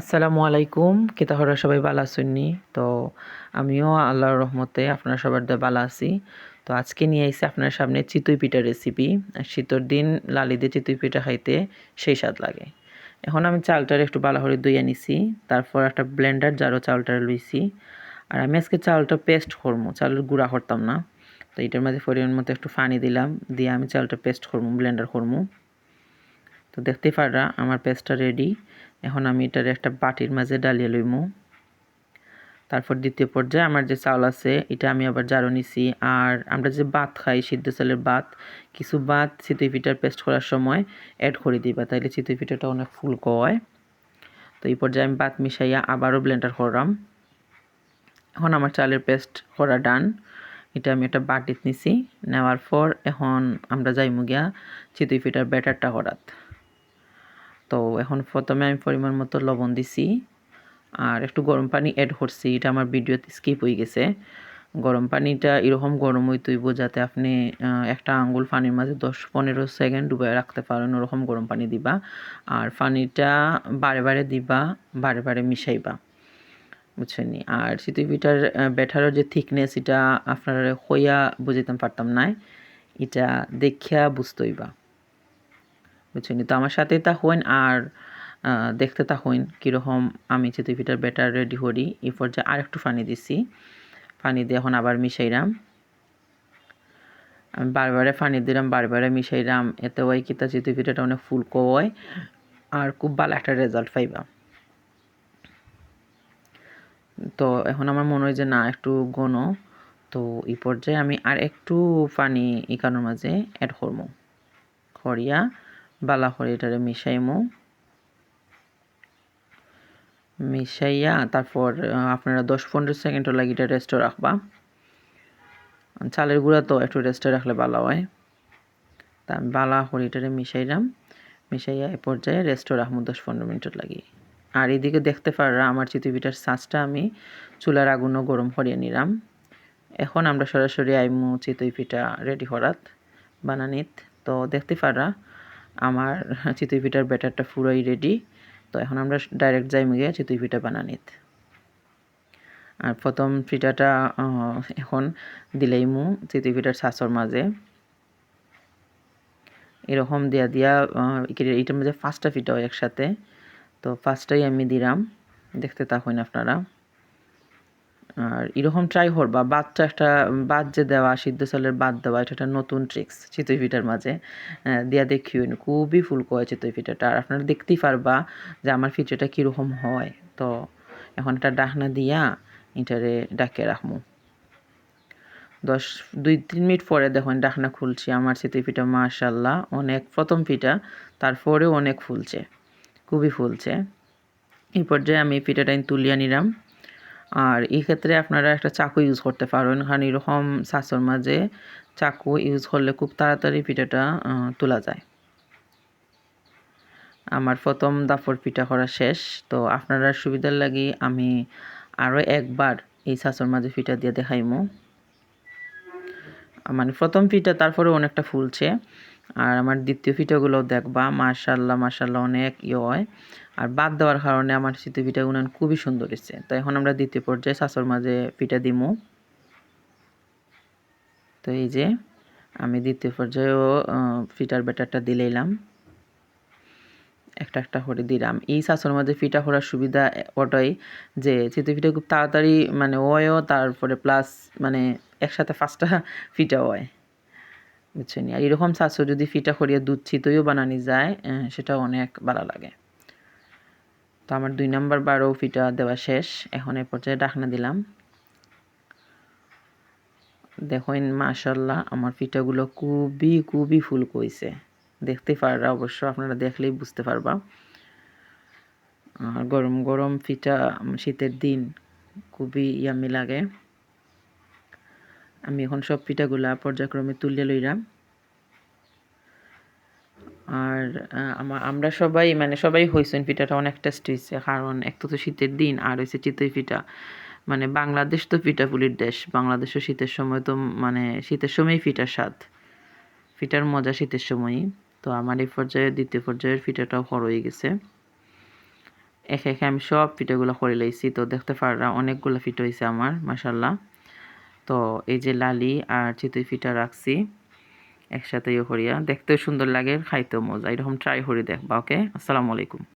আসসালামু আলাইকুম। কিতাহরা সবাই ভালো আছেননি তো আমিও আল্লাহর রহমতে আপনারা সবার ভালো আছি। তো আজকে নিয়ে এসে আপনার সামনে চিতই পিঠা রেসিপি শীতর দিন লালি দিয়ে চিতই পিঠা খাইতে সেই স্বাদ লাগে। এখন আমি চালটার একটু ভালো করে ধুইয়া নিছি, তারপর একটা ব্লেন্ডার জারও চালটা লইছি। আর আমি আজকে চালটা পেস্ট করব চালের গুঁড়া করতাম না। তো এটার মাঝে পরিমাণ মতো একটু পানি দিলাম, দিয়ে আমি চালটা পেস্ট করব ব্লেন্ডার করব তো দেখতে পাররা, আমার পেস্টটা রেডি এখন আমি এটার একটা বাটির মাঝে ডালিয়ে লইমু। তারপর দ্বিতীয় পর্যায়ে আমার যে চাউল আছে, এটা আমি আবার জারো নিছি। আর আমরা যে ভাত খাই, সিদ্ধ চালের ভাত, কিছু ভাত চিতই পিঠার পেস্ট করার সময় অ্যাড করে দিবা, তাইলে চিতই পিঠাটা অনেক ফুলকো হয়। তো এই পর্যায়ে আমি ভাত মিশাইয়া আবারও ব্লেন্ডার করলাম। এখন আমার চালের পেস্ট করা ডান এটা আমি একটা বাটিত নিছি। নেওয়ার পর এখন আমরা যাইমু গিয়া চিতই পিঠার ব্যাটারটা করাত। তো এখন প্রথমে আমি পরিমাণ মতো লবণ দিছি আর একটু গরম পানি অ্যাড করছি। এটা আমার ভিডিওতে স্কিপ হয়ে গেছে। গরম পানিটা এরকম গরম হইতেইব যাতে আপনি একটা আঙ্গুল পানির মাঝে দশ পনেরো সেকেন্ড ডুবে রাখতে পারেন, ওরকম গরম পানি দিবা। আর পানিটা বারে বারে দিবা, বারে বারে মিশাইবা। বুঝছেন আর চিতই পিঠার ব্যাটারের যে থিকনেস এটা আপনারা হইয়া বুঝিতাম পারতাম না এটা দেখিয়া বুঝতেইবা বুঝছেন? তো আমার সাথে তা হইন আর দেখতে তা হইন কীরকম আমি চিতই পিঠার ব্যাটার রেডি করি। এই পর্যায়ে আর একটু পানি দিছি। পানি দিয়ে এখন আবার মিশাইরাম। আমি বারবারে পানি দিলাম, বারবারে মিশাইরাম। এতে ওই কিতা চিতই পিঠাটা অনেক ফুলকো হয়। আর খুব ভালো একটা রেজাল্ট পাইবা। তো এখন আমার মনে হয় যে না, একটু ঘন তো এই পর্যায়ে আমি আর একটু পানি ইকানোর মাঝে অ্যাড করব। করিয়া বালা করে এটারে মিশাইমো। মিশাইয়া তারপর আপনারা দশ পনেরো সেকেন্ড লাগে এটা রেস্টে রাখবা। চালের গুঁড়া তো একটু রেস্টে রাখলে ভালো হয়। তা বালা করে এটারে মিশাইলাম। মিশাইয়া এ পর্যায়ে রেস্টে রাখব দশ পনেরো মিনিট লাগি আর এদিকে দেখতে পাররা, আমার চিতুপিঠার সাঁচটা আমি চুলার আগুনও গরম করিয়ে নিলাম। এখন আমরা সরাসরি আইমু চিতই পিঠা রেডি করাত, বানানিত। তো দেখতে পাররা আমার চিতই পিঠার ব্যাটারটা পুরোই রেডি তো এখন আমরা ডাইরেক্ট যাই গিয়ে চিতই পিঠা বানানিত। আর প্রথম পিঠাটা এখন দিলেই মু চিতই পিঠার শাসর মাঝে। এরকম দিয়া দিয়া এটার মাঝে পাঁচটা পিঠা হয় একসাথে। তো ফার্স্টটাই আমি দিলাম। দেখতে থাকুন আপনারা। আর এরকম ট্রাই করবা বাদটা একটা বাদ যে দেওয়া, সিদ্ধ চালের বাদ দেওয়া, এটা একটা নতুন ট্রিক্স চিতই পিঠার মাঝে দিয়া দেখিও খুবই ফুলকো হয় চিতই পিঠাটা। আর আপনারা দেখতেই পারবা যে আমার পিঠাটা কীরকম হয়। তো এখন একটা ডাকনা দিয়া এটারে ডাকে রাখব দশ, দুই, তিন মিনিট পরে দেখুন ডাকনা খুলছি আমার চিতই পিঠা মাশাল্লাহ অনেক প্রথম পিঠা, তারপরেও অনেক ফুলছে, খুবই ফুলছে। এই পর্যায়ে আমি পিঠাটা তুলিয়া নিলাম। আর এই ক্ষেত্রে আপনারা একটা চাকু ইউজ করতে পারেন। কারণ এরকম শাসর মাঝে চাকু ইউজ করলে খুব তাড়াতাড়ি পিঠাটা তোলা যায়। আমার প্রথম দাফর পিঠা করা শেষ। তো আপনারা সুবিধার লাগি আমি আরও একবার এই শাসর মাঝে পিঠা দিয়ে দেখাইমো। মানে প্রথম পিঠা তারপরে অনেকটা ফুলছে। আর আমার দ্বিতীয় পিঠাগুলো দেখবা মাশাল্লাহ মাশাল্লাহ অনেক ইয়ে হয়। আর বাদ দেওয়ার কারণে আমার শীত পিঠা উনান খুবই সুন্দর হয়েছে। তো এখন আমরা দ্বিতীয় পর্যায়ে শাশুর মাঝে পিঠা দিমু। তো এই যে, আমি দ্বিতীয় পর্যায়েও পিঠার ব্যাটারটা দিলেইলাম একটা একটা করে দিলাম। এই শাশুর মাঝে ফিটা করার সুবিধা ওটাই যে চিতই পিঠা খুব তাড়াতাড়ি মানে ওয়ও তারপরে প্লাস মানে একসাথে পাঁচটা ফিটা হয়। বুঝছেন আর এরকম শাশু যদি ফিটা করিয়া দুধ চিতইও বানানি যায় সেটা অনেক ভালো লাগে। তো আমার দুই নাম্বার বারো ফিটা দেওয়া শেষ। এখন এ পর্যায়ে ডাকনা দিলাম। দেখেন মাশাল্লাহ আমার ফিটাগুলো খুবই খুবই ফুল কইছে। দেখতে পাররা অবশ্য, আপনারা দেখলেই বুঝতে পারবা। আর গরম গরম ফিটা শীতের দিন খুবই ইয়ামি লাগে। আমি এখন সব পিঠাগুলা পর্যায়ক্রমে তুলে লইলাম। আর আমার আমরা সবাই মানে সবাই হয়েছেন পিঠাটা অনেক টেস্ট হয়েছে কারণ এক তো শীতের দিন আর হয়েছে চিতই পিঠা। মানে বাংলাদেশ তো পিঠাপুলির দেশ, বাংলাদেশও শীতের সময় তো মানে শীতের সময়ই পিঠার স্বাদ। পিঠার মজা শীতের সময়ই। তো আমার এই পর্যায়ে, দ্বিতীয় পর্যায়ের পিঠাটাও হয়ে গেছে। একে একে আমি সব পিঠাগুলো করে লাইছি, তো দেখতে পাররা অনেকগুলো পিঠা হয়েছে আমার মাসাল্লাহ তো এই যে লালি আর চিতই ফিটা রাখছি একসাথে ইয়ে করিয়া। দেখতেও সুন্দর লাগে, খাইতেও মজা। এরকম ট্রাই করে দেখবা ওকে আসসালামু আলাইকুম।